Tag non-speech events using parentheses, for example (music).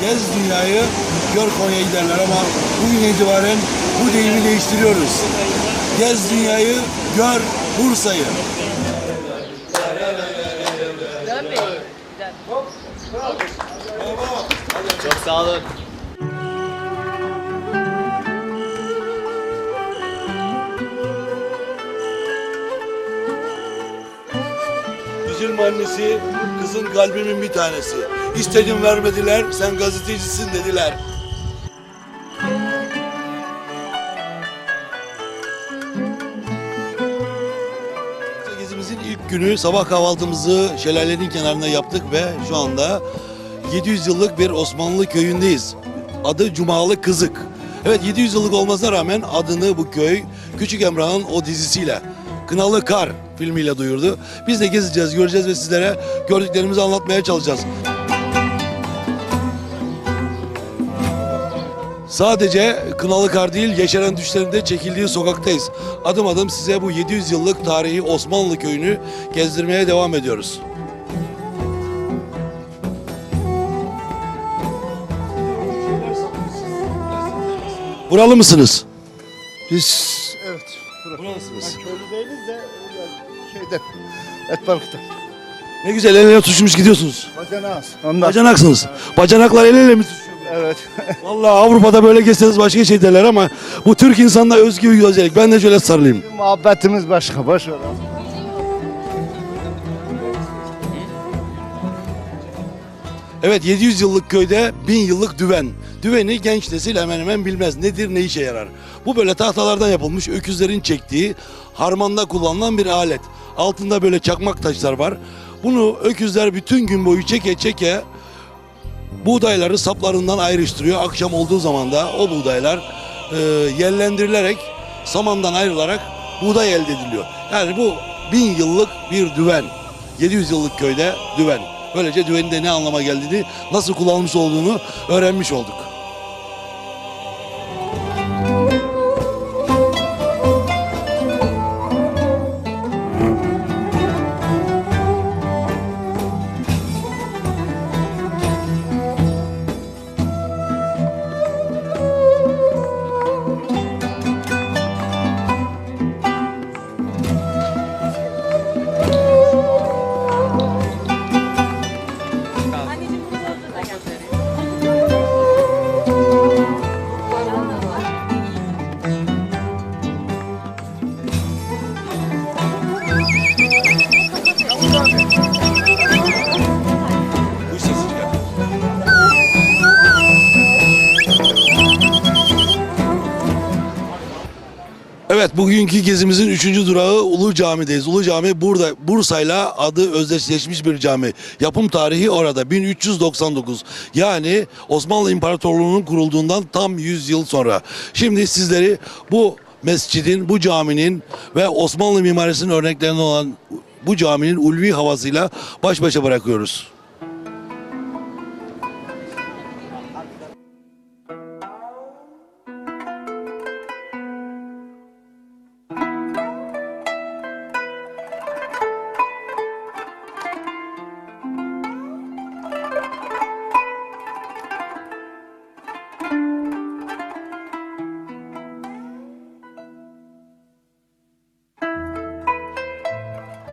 Gez dünyayı, gör Konya'yı derler ama bugün itibaren bu deyimi değiştiriyoruz. Gez dünyayı, gör Bursa'yı. Çok sağ olun. Üzülme annesi, kızın kalbimin bir tanesi. İstedim vermediler, sen gazetecisin dediler. Gezimizin ilk günü sabah kahvaltımızı şelalenin kenarında yaptık ve şu anda 700 yıllık bir Osmanlı köyündeyiz. Adı Cumalı Kızık. Evet 700 yıllık olmasına rağmen adını bu köy Küçük Emrah'ın o dizisiyle Kınalı Kar filmiyle duyurdu. Biz de gezeceğiz, göreceğiz ve sizlere gördüklerimizi anlatmaya çalışacağız. Sadece Kınalı Kar değil, Yeşeren Düşlerinde çekildiği sokaktayız. Adım adım size bu 700 yıllık tarihi Osmanlı köyünü gezdirmeye devam ediyoruz. Buralı mısınız? Biz evet. Buralısınız. Köylü değiliz de şeyden. Etbalık'tan. Ne güzel el ele tutuşmuş gidiyorsunuz. Bacanağız. Ondan. Bacanaksınız. Bacanaklar el ele mi tutuşuyor? Evet. (laughs) Vallahi Avrupa'da böyle gezseniz başka şey derler ama bu Türk insanına özgü bir özellik. Ben de şöyle sarılayım. Muhabbetimiz başka. Boş ver. Evet 700 yıllık köyde 1000 yıllık düven. Düveni genç nesil hemen hemen bilmez. Nedir ne işe yarar. Bu böyle tahtalardan yapılmış öküzlerin çektiği harmanda kullanılan bir alet. Altında böyle çakmak taşlar var. Bunu öküzler bütün gün boyu çeke çeke buğdayları saplarından ayrıştırıyor. Akşam olduğu zaman da o buğdaylar e, yellendirilerek samandan ayrılarak buğday elde ediliyor. Yani bu bin yıllık bir düven. 700 yıllık köyde düven. Böylece düvenin de ne anlama geldiğini, nasıl kullanılmış olduğunu öğrenmiş olduk. Evet bugünkü gezimizin üçüncü durağı Ulu Cami'deyiz. Ulu Cami burada Bursa'yla adı özdeşleşmiş bir cami. Yapım tarihi orada 1399. Yani Osmanlı İmparatorluğu'nun kurulduğundan tam 100 yıl sonra. Şimdi sizleri bu mescidin, bu caminin ve Osmanlı mimarisinin örneklerinden olan bu caminin ulvi havasıyla baş başa bırakıyoruz.